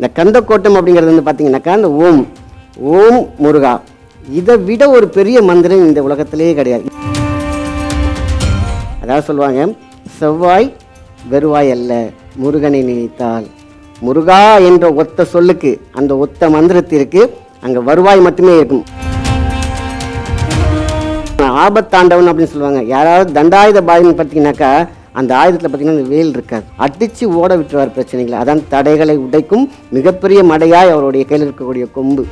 இந்த கந்தக்கோட்டம் அப்படிங்கிறது வந்து பார்த்தீங்கன்னாக்கா இந்த ஓம் ஓம் முருகா. இதை விட ஒரு பெரிய மந்திரம் இந்த உலகத்திலேயே கிடையாது. அதாவது சொல்லுவாங்க செவ்வாய் வெறுவாய் அல்ல முருகனை நினைத்தால். முருகா என்ற ஒத்த சொல்லுக்கு அந்த ஒத்த மந்திரத்திற்கு அங்கே வருவாய் மட்டுமே இருக்கும். ஆபத்தாண்டவன் அப்படின்னு சொல்லுவாங்க. யாராவது தண்டாயுத பாதின்னு பார்த்தீங்கன்னாக்கா அந்த ஆயுதத்தில் பார்த்தீங்கன்னா அந்த வேல் இருக்காது. அடித்து ஓட விட்டுருவார் பிரச்சனைகளை. அதான் தடைகளை உடைக்கும் மிகப்பெரிய மடையாய் அவருடைய கையில் இருக்கக்கூடிய கொம்பு.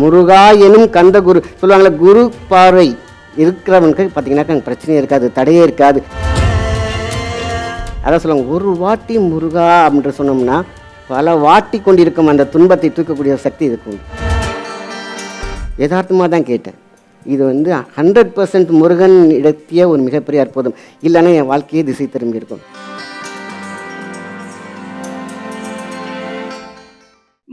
முருகா எனும் கந்த குரு சொல்லுவாங்களே குரு பார்வை இருக்கிறவனுக்கு பார்த்தீங்கன்னாக்கா அங்கே பிரச்சனையே இருக்காது தடையே இருக்காது. அதான் சொல்லுவாங்க ஒரு வாட்டி முருகா அப்படின்ற சொன்னோம்னா பல வாட்டி கொண்டிருக்கும் அந்த துன்பத்தை தூக்கக்கூடிய சக்தி இருக்கும் யதார்த்தமாக தான் கேட்டேன். இது வந்து ஹண்ட்ரட் பர்சன்ட் முருகன் இடத்திய ஒரு மிகப்பெரிய அற்புதம். இல்லைன்னா என் வாழ்க்கையே திசை திரும்பி இருக்கும்.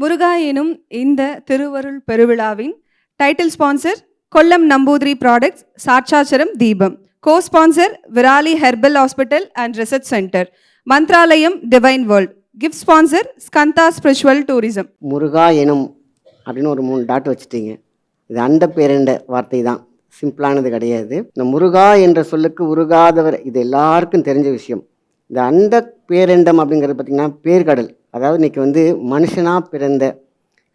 முருகா எனும் இந்த திருவருள் பெருவிழாவின் title sponsor Kollam Namboodiri products சாட்சாச்சரம் தீபம். Co sponsor Virali herbal hospital and research centre Mantralayam divine world gift sponsor Skanda spiritual tourism Muruga எனும் அப்படின்னு ஒரு மூணு டாட் வச்சுட்டீங்க. இது அண்ட பேரண்ட வார்த்தை தான் சிம்பிளானது கிடையாது. இந்த முருகா என்ற சொல்லுக்கு உருகாதவர் இது எல்லாருக்கும் தெரிஞ்ச விஷயம். இந்த அண்ட பேரண்டம் அப்படிங்கிறது பார்த்திங்கன்னா பேர்கடல். அதாவது இன்னைக்கு வந்து மனுஷனாக பிறந்த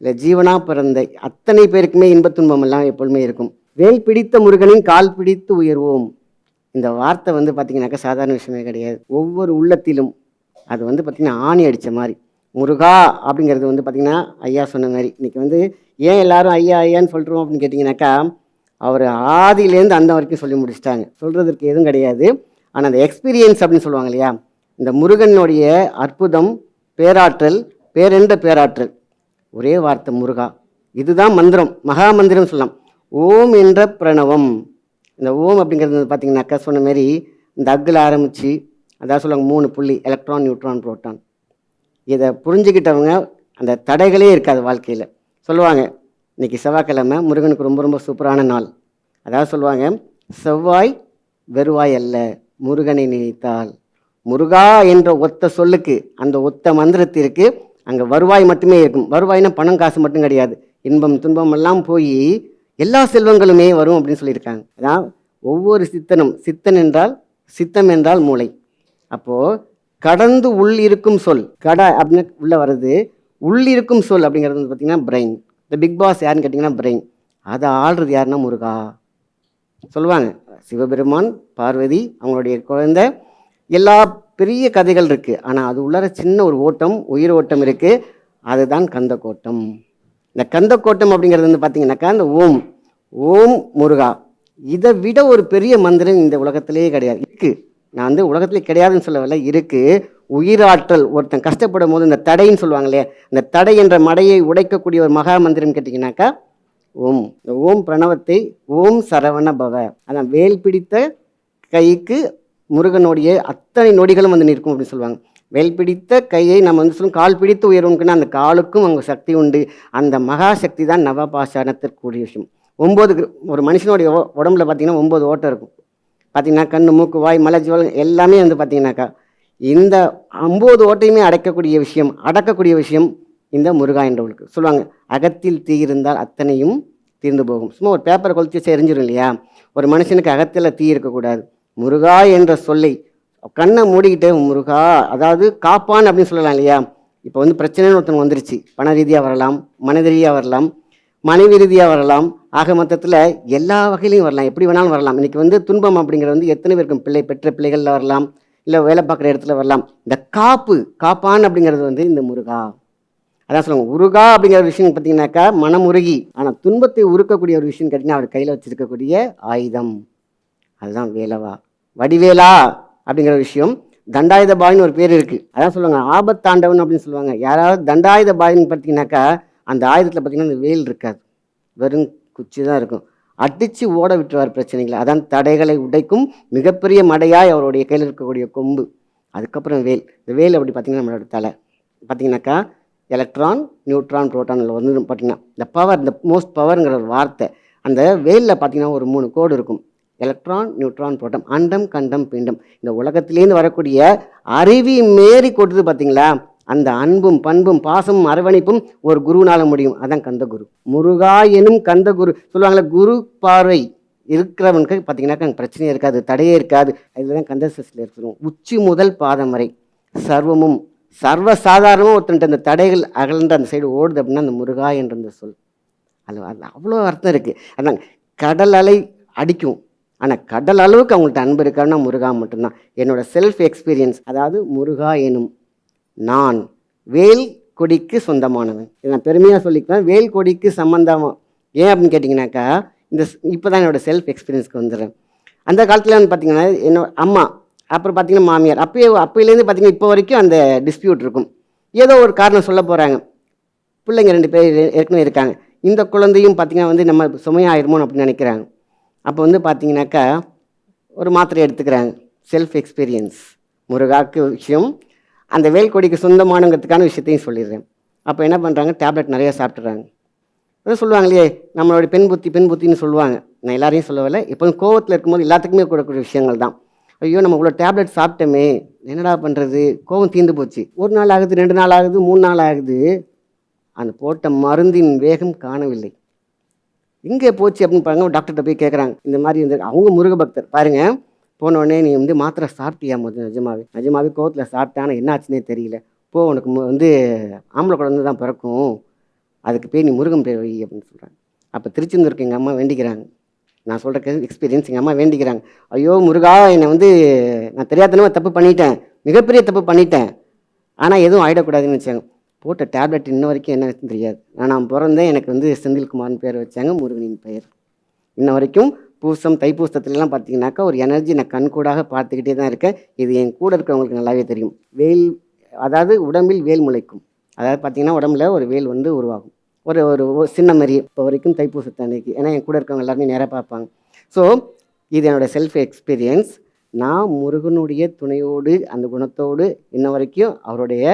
இல்லை ஜீவனாக பிறந்த அத்தனை பேருக்குமே இன்பத் துன்பம் எல்லாம் எப்பொழுதுமே இருக்கும். வேல் பிடித்த முருகனின் கால் பிடித்து உயர்வோம். இந்த வார்த்தை வந்து பார்த்திங்கனாக்கா சாதாரண விஷயமே கிடையாது. ஒவ்வொரு உள்ளத்திலும் அது வந்து பார்த்திங்கன்னா ஆணி அடித்த மாதிரி. முருகா அப்படிங்கிறது வந்து பார்த்திங்கன்னா ஐயா சொன்ன மாதிரி. இன்றைக்கி வந்து ஏன் எல்லாரும் ஐயா ஐயான்னு சொல்கிறோம் அப்படின்னு கேட்டிங்கனாக்கா அவர் ஆதியிலேருந்து அந்த வரைக்கும் சொல்லி முடிச்சிட்டாங்க. சொல்கிறதுக்கு எதுவும் கிடையாது. ஆனால் அந்த எக்ஸ்பீரியன்ஸ் அப்படின்னு சொல்லுவாங்க இல்லையா? இந்த முருகனுடைய அற்புதம் பேராற்றல் பேரென்ற பேராற்றல். ஒரே வார்த்தை முருகா. இதுதான் மந்திரம். மகா மந்திரம் சொல்லலாம். ஓம் என்ற பிரணவம். இந்த ஓம் அப்படிங்கிறது வந்து பார்த்தீங்கன்னாக்கா சொன்ன மாரி இந்த அக்கில் ஆரம்பித்து அதாவது சொல்லுவாங்க மூணு புள்ளி எலக்ட்ரான் நியூட்ரான் புரோட்டான் இதை புரிஞ்சுக்கிட்டவங்க அந்த தடைகளே இருக்காது வாழ்க்கையில். சொல்லுவாங்க இன்றைக்கி செவ்வாய்க்கிழமை முருகனுக்கு ரொம்ப ரொம்ப சூப்பரான நாள். அதாவது சொல்லுவாங்க செவ்வாய் வெறுவாய் அல்ல முருகனை நினைத்தால். முருகா என்ற ஒத்த சொல்லுக்கு அந்த ஒத்த மந்திரத்திற்கு அங்கே வருவாய் மட்டுமே இருக்கும். வருவாய்னா பணம் காசு மட்டும் கிடையாது. இன்பம் துன்பம் எல்லாம் போய் எல்லா செல்வங்களுமே வரும் அப்படின்னு சொல்லியிருக்காங்க. அதான் ஒவ்வொரு சித்தனும் சித்தன் என்றால் சித்தம் என்றால் மூளை. அப்போது கடந்து உள் இருக்கும் சொல். கட அப்படின்னு உள்ளே வர்றது உள் இருக்கும் சொல் அப்படிங்கிறது வந்து பார்த்திங்கன்னா பிரெயின் இந்த பிக் பாஸ் யாருன்னு கேட்டிங்கன்னா பிரெயின் அதை ஆள்றது யாருன்னா முருகா. சொல்லுவாங்க சிவபெருமான் பார்வதி அவங்களுடைய குழந்தை எல்லா பெரிய கதைகள் இருக்குது ஆனால் அது உள்ளார சின்ன ஒரு ஓட்டம் உயிர் ஓட்டம் இருக்குது அதுதான் கந்தக்கோட்டம் இந்த கந்தக்கோட்டம் அப்படிங்கிறது வந்து பார்த்தீங்கன்னாக்கா இந்த ஓம் ஓம் முருகா. இதை விட ஒரு பெரிய மந்திரம் இந்த உலகத்திலேயே கிடையாது. இருக்குது நான் வந்து உலகத்திலே கிடையாதுன்னு சொல்லவில்லை இருக்குது உயிராற்றல் ஒருத்தன் கஷ்டப்படும் போது இந்த தடைன்னு சொல்லுவாங்க இல்லையா இந்த தடை என்ற மடையை உடைக்கக்கூடிய ஒரு மகா மந்திரம் கேட்டிங்கனாக்கா ஓம். ஓம் பிரணவத்தை ஓம் சரவண பவ. அதான் வேல் பிடித்த கைக்கு முருகனுடைய அத்தனை நொடிகளும் வந்து நிற்கும் அப்படின்னு சொல்லுவாங்க. வேல் பிடித்த கையை நம்ம வந்து சொல்லும் கால் பிடித்து உயர்வுக்குன்னா அந்த காலுக்கும் அவங்க சக்தி உண்டு. அந்த மகா சக்தி தான் நவபாஷாணத்திற்குரிய விஷயம். ஒம்பது ஒரு மனுஷனுடைய உடம்புல பார்த்தீங்கன்னா ஒம்பது ஓட்டம் இருக்கும். பார்த்தீங்கன்னா கண்ணு மூக்கு வாய் மலை ஜுவல் எல்லாமே வந்து பார்த்தீங்கன்னாக்கா இந்த ஐம்பது ஓட்டையுமே அடைக்கக்கூடிய விஷயம் அடக்கக்கூடிய விஷயம் இந்த முருகா என்றவளுக்கு. சொல்லுவாங்க அகத்தில் தீ இருந்தால் அத்தனையும் தீர்ந்து போகும். சும்மா ஒரு பேப்பரை கொளுத்தி வச்சு எரிஞ்சிடும் இல்லையா? ஒரு மனுஷனுக்கு அகத்தில் தீ இருக்கக்கூடாது. முருகா என்ற சொல்லை கண்ணை மூடிக்கிட்டு முருகா அதாவது காப்பான் அப்படின்னு சொல்லலாம் இல்லையா? இப்போ வந்து பிரச்சனைன்னு ஒருத்தன் வந்துருச்சு. பண ரீதியாக வரலாம் மனத ரீதியாக வரலாம் மனைவி ரீதியாக வரலாம் ஆக மொத்தத்தில் எல்லா வகையிலையும் வரலாம். எப்படி வேணாலும் வரலாம். இன்றைக்கி வந்து துன்பம் அப்படிங்கிறது வந்து எத்தனை பேருக்கும்? பிள்ளை பெற்ற பிள்ளைகளில் வரலாம் இல்லை வேலை பார்க்குற இடத்துல வரலாம். இந்த காப்பு காப்பான் அப்படிங்கிறது வந்து இந்த முருகா. அதான் சொல்லுவாங்க. உருகா அப்படிங்கிற ஒரு விஷயம் பார்த்தீங்கன்னாக்கா மனமுருகி. ஆனால் துன்பத்தை உருக்கக்கூடிய ஒரு விஷயம் கேட்டிங்கன்னா அவர் கையில் வச்சுருக்கக்கூடிய ஆயுதம். அதுதான் வேலவா. வடிவேலா அப்படிங்கிற விஷயம். தண்டாயுத பாயின்னு ஒரு பேர் இருக்குது அதான் சொல்லுவாங்க. ஆபத்தாண்டவன் அப்படின்னு சொல்லுவாங்க. யாராவது தண்டாயுத பாயின்னு பார்த்தீங்கன்னாக்கா அந்த ஆயுதத்தில் பார்த்தீங்கன்னா அந்த வேல் இருக்காது. வெறும் குச்சி தான் இருக்கும். அடித்து ஓட விட்டுருவார் பிரச்சனைகளை. அதான் தடைகளை உடைக்கும் மிகப்பெரிய மடையாய் அவருடைய கையில் இருக்கக்கூடிய கொம்பு. அதுக்கப்புறம் வேல். இந்த வேல் அப்படி பார்த்தீங்கன்னா நம்மளோட தலை. பார்த்தீங்கன்னாக்கா எலக்ட்ரான் நியூட்ரான் புரோட்டானில் வந்து பார்த்தீங்கன்னா. இந்த பவர் இந்த மோஸ்ட் பவருங்கிற ஒரு வார்த்தை. அந்த வேலில் பார்த்தீங்கன்னா ஒரு மூணு கோடு இருக்கும். எலக்ட்ரான் நியூட்ரான் புரோட்டம் அண்டம் கண்டம் பிண்டம். இந்த உலகத்திலேருந்து வரக்கூடிய அருவி மேறி கொட்டுது பார்த்தீங்களா? அந்த அன்பும் பண்பும் பாசமும் அரவணைப்பும் ஒரு குருவினால முடியும். அதான் கந்தகுரு. முருகா எனும் கந்தகுரு. சொல்லுவாங்களே குரு பார்வை இருக்கிறவனுக்கு பார்த்தீங்கன்னாக்கா பிரச்சனையே இருக்காது தடையே இருக்காது. அதில் தான் கந்த சஷ்டியில் இருக்கிறோம் உச்சி முதல் பாதம் வரை சர்வமும் சர்வ சாதாரணமாக ஒருத்தன்ட்டு அந்த தடைகள் அகலன்ற அந்த சைடு ஓடுது அப்படின்னா அந்த முருகா என்ற அந்த சொல். அது அது அவ்வளோ அர்த்தம் இருக்குது அதான் கடல் அலை அடிக்கும். ஆனால் கடல் அளவுக்கு அவங்கள்ட்ட அன்பு இருக்கான்னா முருகா மட்டும்தான். என்னோட செல்ஃப் எக்ஸ்பீரியன்ஸ் அதாவது முருகா எனும் நான் வேல் கொடிக்கு சொந்தமானவன். இதை நான் பெருமையாக சொல்லிக்குவேன் வேல் கொடிக்கு சம்பந்தம் ஏன் அப்படின்னு கேட்டிங்கனாக்கா இந்த இப்போ தான் என்னோட செல்ஃப் எக்ஸ்பீரியன்ஸ்க்கு வந்துடுறேன். அந்த காலத்தில் வந்து பார்த்திங்கன்னா என்னோட அம்மா அப்புறம் பார்த்திங்கன்னா மாமியார் அப்பயே அப்போலேருந்து பார்த்திங்கன்னா இப்போ வரைக்கும் அந்த டிஸ்பியூட் இருக்கும். ஏதோ ஒரு காரணம் சொல்ல போகிறாங்க பிள்ளைங்க ரெண்டு பேர் ஏற்கனவே இருக்காங்க. இந்த குழந்தையும் பார்த்திங்கன்னா வந்து நம்ம சுமையாயிருமோ அப்படின்னு நினைக்கிறாங்க. அப்போ வந்து பார்த்திங்கனாக்கா ஒரு மாத்திரை எடுத்துக்கிறாங்க. செல்ஃப் எக்ஸ்பீரியன்ஸ் முருகாக்கு விஷயம் அந்த வேல்கொடிக்கு சொந்தமானங்கிறதுக்கான விஷயத்தையும் சொல்லிடுறேன். அப்போ என்ன பண்ணுறாங்க டேப்லெட் நிறைய சாப்பிட்றாங்க அதான் சொல்லுவாங்க இல்லையே நம்மளோட பெண் புத்தி பெண் புத்தின்னு சொல்லுவாங்க. நான் எல்லாரையும் சொல்லவில்லை. எப்போதும் கோவத்தில் இருக்கும்போது எல்லாத்துக்குமே கூடக்கூடிய விஷயங்கள் தான். ஐயோ நம்ம இவ்வளோ டேப்லெட் சாப்பிட்டோமே என்னடா பண்ணுறது கோவம் தீர்ந்து போச்சு. ஒரு நாள் ஆகுது ரெண்டு நாள் ஆகுது மூணு நாள் ஆகுது. அந்த போட்ட மருந்தின் வேகம் காணவில்லை. எங்கே போச்சு அப்படின்னு பாருங்க டாக்டர்கிட்ட போய் கேட்குறாங்க இந்த மாதிரி இந்த அவங்க முருக பக்தர் பாருங்கள் போனோடனே நீ வந்து மாத்திரை சாப்பிட்டியா முதல் நிஜமாவே? நிஜமாவே கோவத்தில் சாப்பிட்டான்னு என்ன ஆச்சுன்னே தெரியல. போ உனக்கு வந்து ஆம்பளை குழந்தை தான் பிறக்கும். அதுக்கு பேர் நீ முருகன் பேர் வை அப்படின்னு சொல்கிறாங்க அப்போ திருச்செந்தூருக்கு எங்கள் அம்மா வேண்டிக்கிறாங்க. நான் சொல்கிற எக்ஸ்பீரியன்ஸ் எங்கள் அம்மா வேண்டிக்கிறாங்க. ஐயோ முருகா என்னை வந்து நான் தெரியாதனமாக தப்பு பண்ணிட்டேன். மிகப்பெரிய தப்பு பண்ணிட்டேன். ஆனால் எதுவும் ஆகிடக்கூடாதுன்னு வச்சாங்க. போட்ட டேப்லெட் இன்ன வரைக்கும் என்ன ஆச்சுன்னு தெரியாது. நான் நான் பிறந்தேன் எனக்கு வந்து செந்தில்குமார்னு பேர் வச்சாங்க முருகனின் பெயர். இன்ன வரைக்கும் பூசம் தைப்பூசத்துலலாம் பார்த்தீங்கன்னாக்கா ஒரு எனர்ஜி நான் கண்கூடாக பார்த்துக்கிட்டே தான் இருக்கேன். இது என் கூட இருக்கிறவங்களுக்கு நல்லாவே தெரியும். வேல் அதாவது உடம்பில் வேல் முளைக்கும். அதாவது பார்த்தீங்கன்னா உடம்புல ஒரு வேல் வந்து உருவாகும். ஒரு ஒரு ஒரு சின்ன மாதிரி இப்போ வரைக்கும் தைப்பூசத்து அன்னைக்கு. ஏன்னா என் கூட இருக்கவங்க எல்லாருமே நேராக பார்ப்பாங்க. ஸோ இது என்னோடய செல்ஃப் எக்ஸ்பீரியன்ஸ் நான் முருகனுடைய துணையோடு அந்த குணத்தோடு இன்ன வரைக்கும் அவருடைய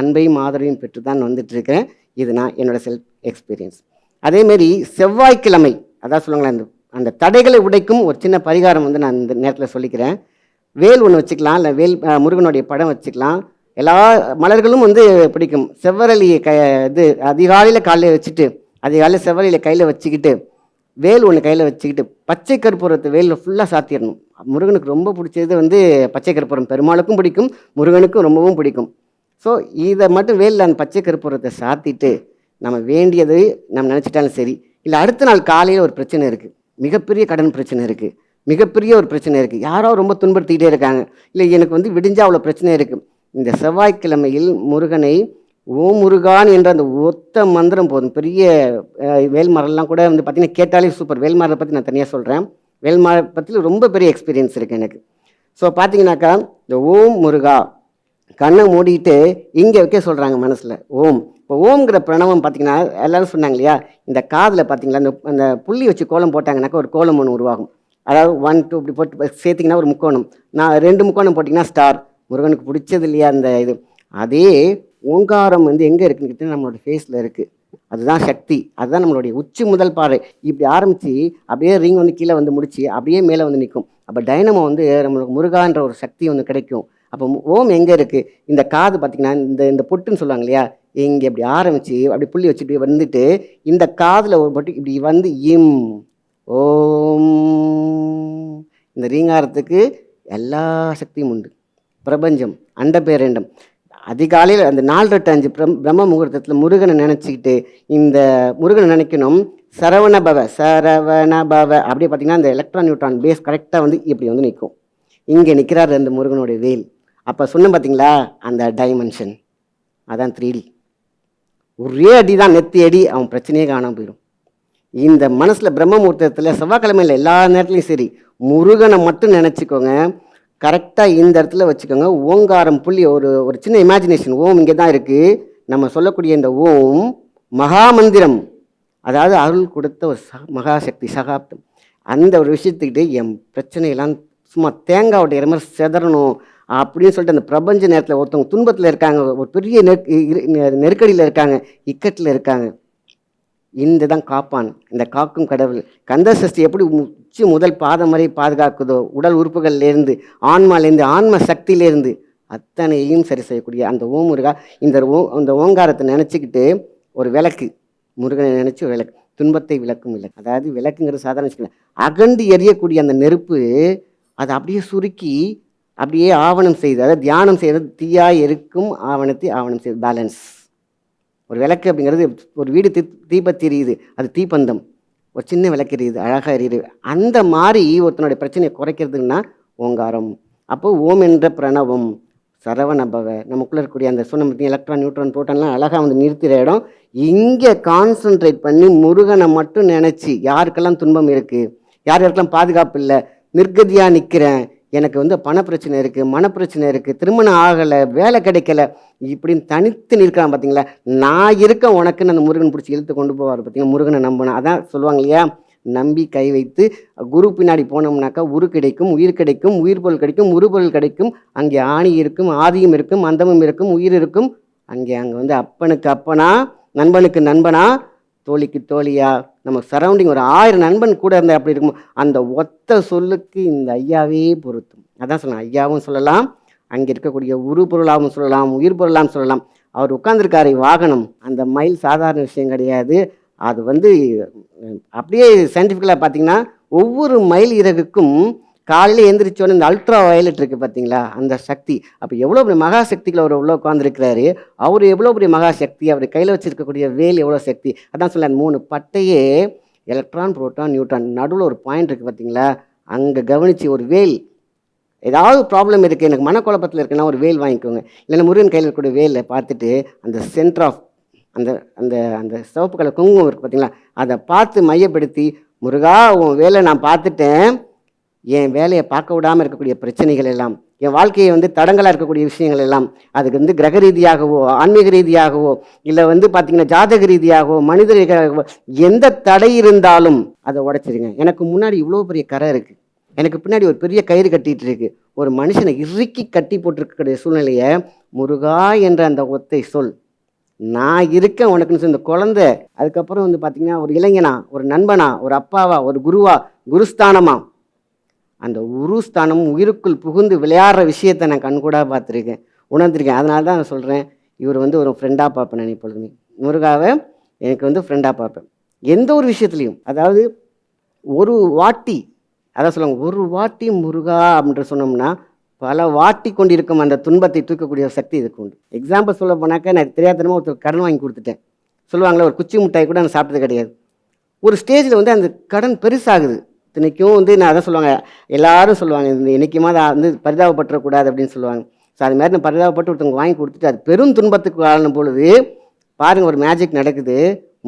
அன்பையும் ஆதரவையும் பெற்று தான் வந்துட்டுருக்கிறேன். இது நான் என்னோட செல்ஃப் எக்ஸ்பீரியன்ஸ் அதேமாரி செவ்வாய்க்கிழமை அதான் சொல்லுங்களேன் அந்த அந்த தடைகளை உடைக்கும் ஒரு சின்ன பரிகாரம் வந்து நான் இந்த நேரத்தில் சொல்லிக்கிறேன். வேல் ஒன்று வச்சுக்கலாம் இல்லை வேல் முருகனுடைய படம் வச்சுக்கலாம். எல்லா மலர்களும் வந்து பிடிக்கும். செவ்வரளியை க இது அதிகாலையில் காலையில் வச்சுட்டு அதிகாலையில் செவ்வரலியில் கையில் வச்சுக்கிட்டு வேல் ஒன்று கையில் வச்சுக்கிட்டு பச்சை கற்பூரத்தை வேலில் ஃபுல்லாக சாத்திடணும் முருகனுக்கு ரொம்ப பிடிச்சது வந்து பச்சை கற்பூரம். பெருமாளுக்கும் பிடிக்கும் முருகனுக்கும் ரொம்பவும் பிடிக்கும். ஸோ இதை மட்டும் வேலில் அந்த பச்சை கற்பூரத்தை சாத்திட்டு நம்ம வேண்டியது நம்ம நினச்சிட்டாலும் சரி இல்லை அடுத்த நாள் காலையில் ஒரு பிரச்சனை இருக்குது மிகப்பெரிய கடன் பிரச்சனை இருக்குது மிகப்பெரிய ஒரு பிரச்சனை இருக்குது யாரோ ரொம்ப துன்படுத்திக்கிட்டே இருக்காங்க. இல்லை எனக்கு வந்து விடிஞ்சால் அவ்வளோ பிரச்சனை இருக்குது இந்த செவ்வாய்க்கிழமையில் முருகனை ஓ முருகான் என்ற அந்த ஒத்த மந்திரம் போதும். பெரிய வேல்மரம்லாம் கூட வந்து பார்த்திங்கன்னா கேட்டாலே சூப்பர் வேல்மரத்தை பற்றி நான் தனியாக சொல்கிறேன் வேல்மர பற்றி ரொம்ப பெரிய எக்ஸ்பீரியன்ஸ் இருக்குது எனக்கு. ஸோ பார்த்தீங்கன்னாக்கா இந்த ஓம் முருகா கண்ணை மூடிட்டு இங்கே வைக்க சொல்கிறாங்க மனசில். ஓம். இப்போ ஓம்ங்கிற பிரணவம் பார்த்தீங்கன்னா எல்லாரும் சொன்னாங்க இல்லையா இந்த காதில் பார்த்தீங்களா அந்த அந்த புள்ளி வச்சு கோலம் போட்டாங்கன்னாக்கா ஒரு கோலம் ஒன்று உருவாகும். அதாவது ஒன் டூ இப்படி போட்டு சேர்த்திங்கன்னா ஒரு முக்கோணம். நான் ரெண்டு முக்கோணம் போட்டிங்கன்னா ஸ்டார் முருகனுக்கு பிடிச்சது இல்லையா அந்த இது? அதே ஓங்காரம் வந்து எங்கே இருக்குன்னு கேட்டால் நம்மளோட ஃபேஸில் இருக்குது அதுதான் சக்தி. அதுதான் நம்மளுடைய உச்சி முதல் பாறை. இப்படி ஆரம்பித்து அப்படியே ரிங் வந்து கீழே வந்து முடிச்சு அப்படியே மேலே வந்து நிற்கும். அப்போ டைனமோ வந்து நம்மளுக்கு முருகான்ற ஒரு சக்தி வந்து கிடைக்கும். அப்போ ஓம் எங்கே இருக்குது இந்த காது பார்த்திங்கன்னா இந்த இந்த பொட்டுன்னு சொல்லுவாங்க இல்லையா? இங்கே இப்படி ஆரம்பித்து அப்படி புள்ளி வச்சுட்டு வந்துட்டு இந்த காதில் ஒரு பொட்டு இப்படி வந்து இம் ஓம். இந்த ரீங்காரத்துக்கு எல்லா சக்தியும் உண்டு. பிரபஞ்சம் அண்ட பேரண்டம். அதிகாலையில் அந்த நாலு அஞ்சு பிரம் பிரம்ம முகூர்த்தத்தில் முருகனை நினச்சிக்கிட்டு இந்த முருகனை நினைக்கணும் சரவண பவ சரவண பவ. அப்படியே பார்த்தீங்கன்னா அந்த எலக்ட்ரான் நியூட்ரான் பேஸ் கரெக்டாக வந்து இப்படி வந்து நிற்கும். இங்கே நிற்கிறாரு அந்த முருகனுடைய வேல். அப்போ சொன்னோம் பார்த்தீங்களா? அந்த டைமென்ஷன் அதான் த்ரீ டி ஒரே அடி தான் நெத்தி அடி அவன் பிரச்சனையே காணாமல் போயிடும். இந்த மனசில் பிரம்மமூர்த்தத்தில் செவ்வாய்க்கிழமையில் எல்லா நேரத்துலையும் சரி முருகனை மட்டும் நினச்சிக்கோங்க. கரெக்டாக இந்த இடத்துல வச்சுக்கோங்க. ஓங்காரம் புள்ளி ஒரு ஒரு சின்ன இமேஜினேஷன் ஓம் இங்கே தான் இருக்குது நம்ம சொல்லக்கூடிய இந்த ஓம் மகாமந்திரம். அதாவது அருள் கொடுத்த ஒரு ச மகாசக்தி சகாப்தம். அந்த ஒரு விஷயத்துக்கிட்டே என் பிரச்சனையெல்லாம் சும்மா தேங்காய் உடையிற மாதிரி செதறணும். அப்படின்னு சொல்லிட்டு அந்த பிரபஞ்ச நேரத்தில் ஒருத்தவங்க துன்பத்தில் இருக்காங்க ஒரு பெரிய நெருக்கடியில் இருக்காங்க இக்கட்டில் இருக்காங்க. இந்த தான் காப்பான் இந்த காக்கும் கடவுள். கந்த சஷ்டி எப்படி உச்சி முதல் பாதம் வரை பாதுகாக்குதோ உடல் உறுப்புகள்லேருந்து ஆன்மாலேருந்து ஆன்ம சக்தியிலேருந்து அத்தனையும் சரி செய்யக்கூடிய அந்த ஓம் முருகா இந்த ஓ அந்த ஓங்காரத்தை நினச்சிக்கிட்டு ஒரு விளக்கு முருகனை நினச்சி ஒரு விளக்கு துன்பத்தை விளக்கும் விளக்கு. அதாவது விளக்குங்கிறது சாதாரண வச்சுக்கல அகண்டு எரியக்கூடிய அந்த நெருப்பு அதை அப்படியே சுருக்கி அப்படியே ஆவணம் செய்து அதாவது தியானம் செய்கிறது தீயாக எரிக்கும் ஆவணத்தை ஆவணம் செய்து பேலன்ஸ் ஒரு விளக்கு அப்படிங்கிறது ஒரு வீடு தீ தீபம் தெரியுது அது தீப்பந்தம். ஒரு சின்ன விளக்கு எரியுது அழகாக எரியுது. அந்த மாதிரி ஒருத்தனுடைய பிரச்சனையை குறைக்கிறதுன்னா ஓங்காரம். அப்போ ஓம் என்ற பிரணவம் சரவணபவ நமக்குள்ளே இருக்கக்கூடிய அந்த சொன்ன பார்த்தீங்க எலக்ட்ரான் நியூட்ரான் ப்ரோட்டான்லாம் அழகாக வந்து நிறுத்திற இடம். இங்கே கான்சென்ட்ரேட் பண்ணி முருகனை மட்டும் நினச்சி யாருக்கெல்லாம் துன்பம் இருக்குது யார் யாருக்கெல்லாம் பாதுகாப்பு இல்லை நிர்கதியாக நிற்கிறேன் எனக்கு வந்து பணப்பிரச்சனை இருக்குது மனப்பிரச்சனை இருக்குது திருமணம் ஆகலை வேலை கிடைக்கல இப்படின்னு தனித்து நிற்கிறான் பார்த்தீங்களா நான் இருக்கேன் உனக்குன்னு அந்த முருகன் பிடிச்சி இழுத்து கொண்டு போவார் பார்த்தீங்களா முருகனை நம்பணும் அதான் சொல்லுவாங்க இல்லையா? நம்பி கை வைத்து குரு பின்னாடி போனோம்னாக்கா உரு கிடைக்கும் உயிர் கிடைக்கும் உயிர் பொருள் கிடைக்கும் உருபொருள் கிடைக்கும். அங்கே ஆணி இருக்கும் ஆதியும் இருக்கும் அந்தமும் இருக்கும் உயிர் இருக்கும். அங்கே அங்கே வந்து அப்பனுக்கு அப்பனா நண்பனுக்கு நண்பனா தோழிக்கு தோழியா? நம்ம சரௌண்டிங் ஒரு ஆயிரம் நண்பன் கூட இருந்தால் அப்படி இருக்கும் அந்த ஒத்த சொல்லுக்கு இந்த ஐயாவே பொருத்தும். அதான் சொன்னேன் ஐயாவும் சொல்லலாம் அங்கே இருக்கக்கூடிய உரு பொருளாகவும் சொல்லலாம் உயிர் பொருளாகவும் சொல்லலாம். அவர் உட்காந்துருக்காரு வாகனம். அந்த மயில் சாதாரண விஷயம் கிடையாது. அது வந்து அப்படியே சயின்டிஃபிக்கலாக பார்த்தீங்கன்னா ஒவ்வொரு மயில் இறகுக்கும் காலையில் எழுந்திரிச்சோன்னு இந்த அல்ட்ரா வயலட் இருக்குது பார்த்தீங்களா அந்த சக்தி. அப்போ எவ்வளோ பெரிய மகா சக்திகள் அவர் உள்ள உட்காந்துருக்கிறாரு அவர் எவ்வளோ பெரிய மகா சக்தி? அவர் கையில் வச்சுருக்கக்கூடிய வேல் எவ்வளோ சக்தி? அதான் சொல்ல மூணு பட்டையே எலக்ட்ரான் புரோட்டான் நியூட்ரான் நடுவில் ஒரு பாயிண்ட் இருக்குது பார்த்தீங்களா அங்கே கவனித்து ஒரு வேல். ஏதாவது ப்ராப்ளம் இருக்குது எனக்கு மனக்குழப்பத்தில் இருக்குன்னா ஒரு வேல் வாங்கிக்கோங்க. இல்லைன்னா முருகன் கையில் இருக்கக்கூடிய வேலை பார்த்துட்டு அந்த சென்டர் ஆஃப் அந்த அந்த அந்த சிவப்பு கலர் குங்குமம் இருக்குது பார்த்தீங்களா அதை பார்த்து மையப்படுத்தி முருகா உன் வேலை நான் பார்த்துட்டேன். என் வேலையை பார்க்க விடாமல் இருக்கக்கூடிய பிரச்சனைகள் எல்லாம் என் வாழ்க்கையை வந்து தடங்களாக இருக்கக்கூடிய விஷயங்கள் எல்லாம் அதுக்கு வந்து கிரக ரீதியாகவோ ஆன்மீக ரீதியாகவோ இல்லை வந்து பார்த்தீங்கன்னா ஜாதக ரீதியாகவோ மனித ரீதியாகவோ எந்த தடை இருந்தாலும் அதை உடச்சிருங்க. எனக்கு முன்னாடி இவ்வளோ பெரிய கரை இருக்குது எனக்கு பின்னாடி ஒரு பெரிய கயிறு கட்டிகிட்டு இருக்கு. ஒரு மனுஷனை இறுக்கி கட்டி போட்டிருக்கக்கூடிய சூழ்நிலையை முருகா என்ற அந்த ஒத்தை சொல். நான் இருக்கேன் உனக்குன்னு சொன்ன இந்த குழந்தை அதுக்கப்புறம் வந்து பார்த்தீங்கன்னா ஒரு இளைஞனா ஒரு நண்பனா ஒரு அப்பாவா ஒரு குருவா குருஸ்தானமா அந்த உருஸ்தானம் உயிருக்குள் புகுந்து விளையாடுற விஷயத்தை நான் கண்கூடாக பார்த்துருக்கேன் உணர்ந்திருக்கேன். அதனால தான் நான் சொல்கிறேன் இவர் வந்து ஒரு ஃப்ரெண்டாக பார்ப்பேன் நான் இப்பொழுது முருகாவை எனக்கு வந்து ஃப்ரெண்டாக பார்ப்பேன். எந்த ஒரு விஷயத்துலையும் அதாவது ஒரு வாட்டி அதான் சொல்லுவாங்க ஒரு வாட்டி முருகா அப்படின்ற சொன்னோம்னா பல வாட்டி கொண்டிருக்கும் அந்த துன்பத்தை தூக்கக்கூடிய ஒரு சக்தி இதுக்கு உண்டு. எக்ஸாம்பிள் சொல்ல போனாக்கா எனக்கு தெரியாதனமா ஒருத்தர் கடன் வாங்கி கொடுத்துட்டேன். சொல்லுவாங்களே ஒரு குச்சி மிட்டாய் கூட நான் சாப்பிட்டது கிடையாது. ஒரு ஸ்டேஜில் வந்து அந்த கடன் பெருசாகுது. இத்தனைக்கும் வந்து நான் அதான் சொல்லுவாங்க எல்லாரும் சொல்லுவாங்க இந்த என்றைக்குமா அதை வந்து பரிதாபப்பட்டுறக்கூடாது அப்படின்னு சொல்லுவாங்க. ஸோ அது மாதிரி நான் பரிதாபப்பட்டு ஒருத்தவங்க வாங்கி கொடுத்துட்டு அது பெரும் துன்பத்துக்கு ஆளும் பொழுது பாருங்கள் ஒரு மேஜிக் நடக்குது.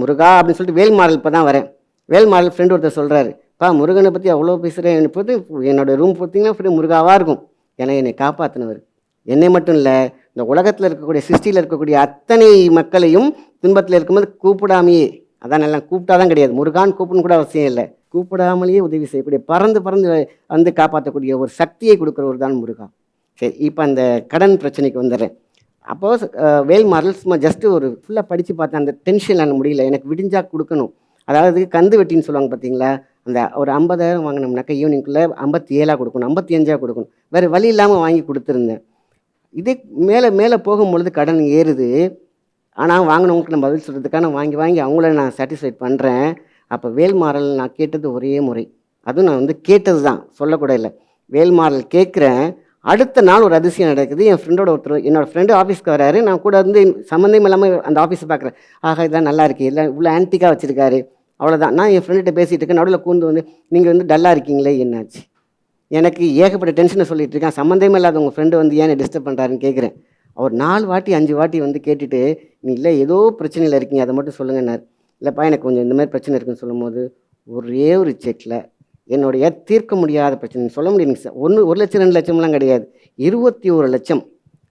முருகா அப்படின்னு சொல்லிட்டு வேல் மாடல் இப்போ தான் வரேன். வேல் மாடல் ஃப்ரெண்டு ஒருத்தர் சொல்கிறாரு பா முருகனை பற்றி அவ்வளோ பேசுகிறேன் என்னை பொறுத்து என்னோட ரூம் பார்த்தீங்கன்னா ஃப்ரெண்டு முருகாவாக இருக்கும். ஏன்னா என்னை காப்பாற்றினவர் என்னை மட்டும் இல்லை இந்த உலகத்தில் இருக்கக்கூடிய சிருஷ்டியில் இருக்கக்கூடிய அத்தனை மக்களையும் துன்பத்தில் இருக்கும்போது கூப்பிடாமையே. அதான் எல்லாம் கூப்பிட்டா தான் கிடையாது. முருகான் கூப்பிடணும் கூட அவசியம் இல்லை. கூப்பிடாமலேயே உதவி செய்யக்கூடிய பறந்து பறந்து வந்து காப்பாற்றக்கூடிய ஒரு சக்தியை கொடுக்குறவர் தான் முருகா. சரி இப்போ அந்த கடன் பிரச்சனைக்கு வந்துடுறேன். அப்போது வேல் மாடல் சும்மா ஜஸ்ட்டு ஒரு ஃபுல்லாக படித்து பார்த்தேன். அந்த டென்ஷன் எனக்கு முடியல. எனக்கு விடிஞ்சால் கொடுக்கணும். அதாவது கந்து வெட்டின்னு சொல்லுவாங்க பார்த்தீங்களா? அந்த ஒரு ஐம்பதாயிரம் வாங்கினோம்னாக்கா ஈவினிங்குள்ளே ஐம்பத்தி ஏழாக கொடுக்கணும் ஐம்பத்தி அஞ்சாக கொடுக்கணும். வேறு வழி இல்லாமல் வாங்கி கொடுத்துருந்தேன். இதே மேலே மேலே போகும்பொழுது கடன் ஏறுது. ஆனால் வாங்கினவங்களுக்கு நான் பதில் சொல்கிறதுக்காக நான் வாங்கி வாங்கி அவங்கள நான் சாட்டிஸ்ஃபைட் பண்ணுறேன் அப்போ வேல்மாறல் நான் கேட்டது ஒரே முறை. அதுவும் நான் வந்து கேட்டது தான் சொல்லக்கூட இல்லை. வேல்மாறல் கேட்குறேன் அடுத்த நாள் ஒரு அதிசயம் நடக்குது. என் ஃப்ரெண்டோட ஒருத்தர் என்னோடய ஃப்ரெண்டு ஆஃபீஸ்க்கு வராரு. நான் கூட வந்து சம்மந்தம் இல்லாமல் அந்த ஆஃபீஸை பார்க்குறேன் ஆக இதெல்லாம் நல்லா இருக்குது இல்லை இவ்வளோ ஆன்டிக்காக வச்சுருக்காரு. அவ்வளோதான் நான் என் ஃப்ரெண்டுகிட்ட பேசிகிட்டு இருக்கேன். நடுவில் கூந்து வந்து நீங்கள் வந்து டல்லாக இருக்கீங்களே? என்னாச்சு? எனக்கு ஏகப்பட்ட டென்ஷனை சொல்லிட்டு இருக்கேன். சம்மந்தமே இல்லாத உங்கள் ஃப்ரெண்டு வந்து ஏன் டிஸ்டர்ப் பண்ணுறாருன்னு கேட்குறேன் அவர் நாலு வாட்டி அஞ்சு வாட்டி வந்து கேட்டுட்டு நீ இல்லை ஏதோ பிரச்சனையில் இருக்கீங்க. அதை மட்டும் சொல்லுங்கன்னார். இல்லைப்பா எனக்கு கொஞ்சம் இந்த மாதிரி பிரச்சனை இருக்குன்னு சொல்லும்போது ஒரே ஒரு செக்கில் என்னுடைய தீர்க்க முடியாத பிரச்சனை. சொல்ல முடியும் சார் ஒன்று ஒரு லட்சம் ரெண்டு லட்சம்லாம் கிடையாது. இருபத்தி ஒரு லட்சம்.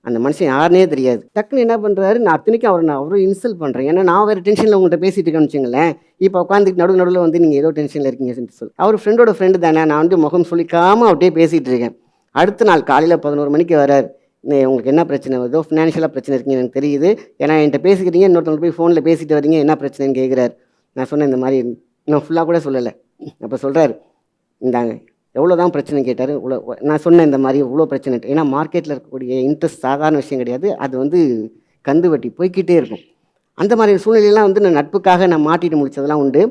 அந்த மனுஷன் யாருனே தெரியாது. டக்குன்னு என்ன பண்ணுறாரு நான் அத்தனைக்கும் அவரை நான் அவரும் இன்சல்ட் பண்ணுறேன் ஏன்னா நான் வேறு டென்ஷனில் உங்கள்கிட்ட பேசிட்டு இருக்கேன்னு வச்சுங்களேன் இப்போ உட்காந்துட்டு நடுவு நடுவில் வந்து நீங்கள் ஏதோ டென்ஷனில் இருக்கீங்கன்னு சொல்லி. அவர் ஃப்ரெண்டோட ஃப்ரெண்டு தானே. நான் வந்து முகம் சொல்லிக்காமல் அப்படியே பேசிகிட்டு இருக்கேன். அடுத்த நாள் காலையில் பதினோரு மணிக்கு வரார். உங்களுக்கு என்ன பிரச்சனை வருதோ ஃபினான்ஷியலாக பிரச்சனை இருக்குங்க எனக்கு தெரியுது. ஏன்னா என்கிட்ட பேசிக்கிறீங்க இன்னொருத்தவங்க போய் ஃபோனில் பேசிட்டு வரீங்க என்ன பிரச்சனைன்னு கேட்குறாரு நான் சொன்னேன் இந்த மாதிரி நான் ஃபுல்லாக கூட சொல்லலை. அப்போ சொல்கிறாரு இந்தாங்க எவ்வளோ தான் பிரச்சனை கேட்டார் இவ்வளோ நான் சொன்னேன் இந்த மாதிரி இவ்வளோ பிரச்சனை. ஏன்னா மார்க்கெட்டில் இருக்கக்கூடிய இன்ட்ரெஸ்ட் சாதாரண விஷயம் கிடையாது. அது வந்து கந்து வட்டி போய்க்கிட்டே இருக்கும். அந்த மாதிரி சூழ்நிலையெல்லாம் வந்து நான் நட்புக்காக நான் மாட்டிட்டு முடித்ததெல்லாம் உண்டு.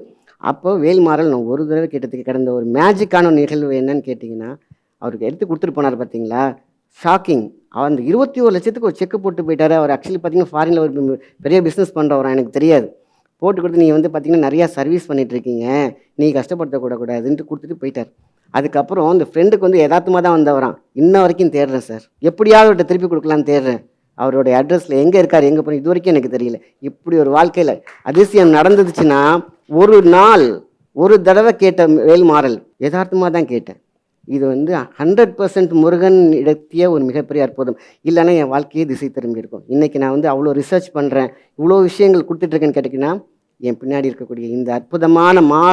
அப்போ வேல்மாறல் நான் ஒரு தடவை கேட்டதுக்கு கடந்த ஒரு மேஜிக்கான நிகழ்வு என்னன்னு கேட்டிங்கன்னா அவருக்கு எடுத்து கொடுத்துட்டு போனார் பார்த்தீங்களா ஷாக்கிங் அந்த இருபத்தி ஒரு லட்சத்துக்கு ஒரு செக் போட்டு போயிட்டார். அவர் ஆக்சுவலி பார்த்தீங்கன்னா ஃபாரினில் ஒரு பெரிய பிஸ்னஸ் பண்ணுறவரா எனக்கு தெரியாது. போட்டு கொடுத்து நீங்கள் வந்து பார்த்தீங்கன்னா நிறையா சர்வீஸ் பண்ணிகிட்ருக்கீங்க இருக்கீங்க. நீ கஷ்டப்படுத்தக்கூடாதுன்ட்டு கொடுத்துட்டு போயிட்டார். அதுக்கப்புறம் இந்த ஃப்ரெண்டுக்கு வந்து எதார்த்தமாக தான் வந்தவரான் இன்ன வரைக்கும் தேடுறேன் சார் எப்படியாவது அவர்கிட்ட திருப்பி கொடுக்கலான்னு தேடுறேன். அவருடைய அட்ரஸில் எங்கே இருக்கார் எங்கே போய் இது வரைக்கும் எனக்கு தெரியல. இப்படி ஒரு வாழ்க்கையில் அதிசயம் நடந்துச்சுன்னா ஒரு நாள் ஒரு தடவை கேட்ட வேல்மாறல் யதார்த்தமாக தான் கேட்டேன். இது வந்து ஹண்ட்ரட் பர்சன்ட் முருகன் இடத்திய ஒரு மிகப்பெரிய அற்புதம். இல்லைன்னா என் வாழ்க்கையே திசை திரும்பி இருக்கும். இன்றைக்கி நான் வந்து அவ்வளோ ரிசர்ச் பண்ணுறேன் இவ்வளோ விஷயங்கள் கொடுத்துட்ருக்கேன்னு கேட்டிங்கன்னா என் பின்னாடி இருக்கக்கூடிய இந்த அற்புதமான மா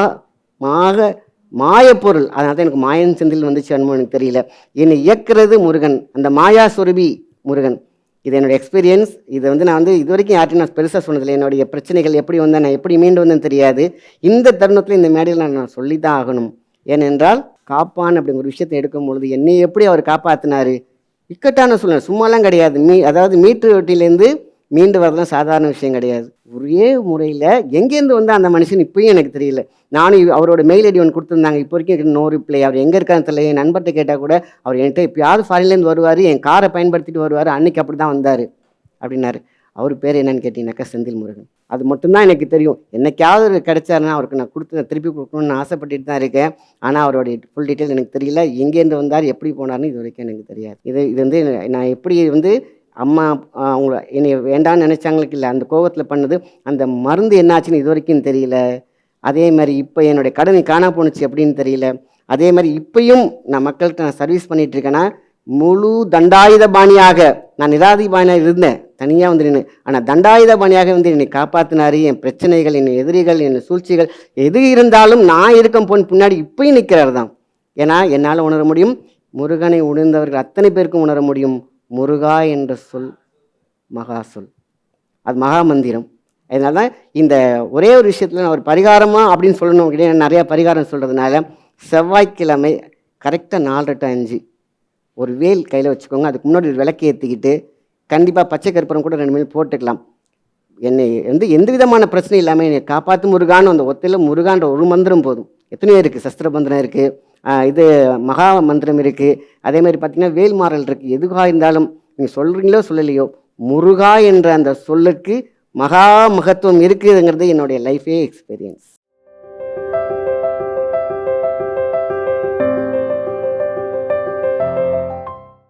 மாக மாயப்பொருள் அதனால தான் எனக்கு மாயன் செந்தில் வந்துச்சு அனுபவம் எனக்கு தெரியல. என்னை இயக்கிறது முருகன் அந்த மாயா சுரபி முருகன். இது என்னோட எக்ஸ்பீரியன்ஸ் இதை வந்து நான் வந்து இது வரைக்கும் யார்ட்டையும் நான் பெருசாக சொன்னதில்லை. என்னுடைய பிரச்சனைகள் எப்படி வந்தேன் நான் எப்படி மீண்டு வந்தேன்னு தெரியாது. இந்த தருணத்தில் இந்த மேடையில் நான் நான் சொல்லி தான் ஆகணும். ஏனென்றால் காப்பான் அப்படிங்கிற ஒரு விஷயத்தை எடுக்கும் பொழுது என்னை எப்படி அவர் காப்பாற்றினார் இக்கட்டான சூழ்நிலை. சும்மாலாம் கிடையாது. மீ அதாவது மீட்டு வெட்டிலேருந்து மீண்டு வரலாம் சாதாரண விஷயம் கிடையாது. ஒரே முறையில் எங்கேருந்து வந்து அந்த மனுஷன் இப்போயும் எனக்கு தெரியல. நானும் அவரோட மெயில் ஐடி ஒன்று கொடுத்துருந்தாங்க. இப்போ வரைக்கும் நோ ரிப்ளை அவர் எங்கே இருக்கான்னு தெரியல. என் நண்பர்கிட்ட கேட்டால் கூட அவர் என்கிட்ட எப்பயாவது ஃபாரின்லேருந்து வருவார். என் காரை பயன்படுத்திட்டு வருவார். அன்னைக்கு அப்படி தான் வந்தார். அப்படின்னாரு. அவர் பேர் என்னன்னு கேட்டிங்கனாக்கா செந்தில் முருகன். அது மட்டும்தான் எனக்கு தெரியும். என்னைக்காவது கிடைச்சாருன்னா அவருக்கு நான் கொடுத்து நான் திருப்பி கொடுக்கணும்னு ஆசைப்பட்டுட்டு தான் இருக்கேன். ஆனால் அவருடைய ஃபுல் டீட்டெயில் எனக்கு தெரியல. எங்கேருந்து வந்தார் எப்படி போனார்னு இது வரைக்கும் எனக்கு தெரியாது. இது இது வந்து நான் எப்படி வந்து அம்மா அவங்கள என்னை வேண்டாம்னு நினச்சாங்களுக்கு இல்லை. அந்த கோபத்தில் பண்ணது அந்த மருந்து என்னாச்சுன்னு இது வரைக்கும் தெரியல. அதே மாதிரி இப்போ என்னுடைய கடனை காணா போணுச்சு அப்படின்னு தெரியல. அதே மாதிரி இப்பையும் நான் மக்கள்கிட்ட நான் சர்வீஸ் பண்ணிகிட்டு இருக்கேன்னா முழு தண்டாயுத பாணியாக நான் நிராதி பாணியாக இருந்தேன். தனியாக வந்து நின்று ஆனால் தண்டாயுத பணியாக வந்து என்னை காப்பாற்றினாரு என் பிரச்சனைகள் என் எதிரிகள் என் சூழ்ச்சிகள் எது இருந்தாலும் நான் இருக்கும் போன் பின்னாடி இப்பயும் நிற்கிறார் தான் ஏன்னா என்னால் உணர முடியும். முருகனை உணர்ந்தவர்கள் அத்தனை பேருக்கும் உணர முடியும். முருகா என்ற சொல் மகா சொல். அது மகா மந்திரம். அதனால தான் இந்த ஒரே ஒரு விஷயத்தில் நான் ஒரு பரிகாரமாக அப்படின்னு சொல்லணும். அப்படின்னு நிறையா பரிகாரம் சொல்கிறதுனால செவ்வாய்க்கிழமை கரெக்டாக நாலு டு அஞ்சு. ஒரு வேல் கையில் வச்சுக்கோங்க. அதுக்கு முன்னாடி ஒரு விளக்கு ஏற்றிக்கிட்டு கண்டிப்பாக பச்சை கருப்பரம் கூட ரெண்டு மணி போட்டுக்கலாம். என்னை வந்து எந்த விதமான பிரச்சனையும் இல்லாமல் என்னை காப்பாற்று முருகான்னு அந்த ஒத்தையில் முருகான்ற ஒரு மந்திரம் போதும். எத்தனையோ இருக்குது சஸ்திர மந்திரம் இருக்குது இது மகா மந்திரம் இருக்குது அதே மாதிரி பார்த்திங்கன்னா வேல்மாறல் இருக்குது எதுவாக இருந்தாலும் நீங்கள் சொல்கிறீங்களோ சொல்லலையோ முருகா என்ற அந்த சொல்லுக்கு மகா மகத்துவம் இருக்குதுங்கிறது என்னுடைய லைஃபே எக்ஸ்பீரியன்ஸ்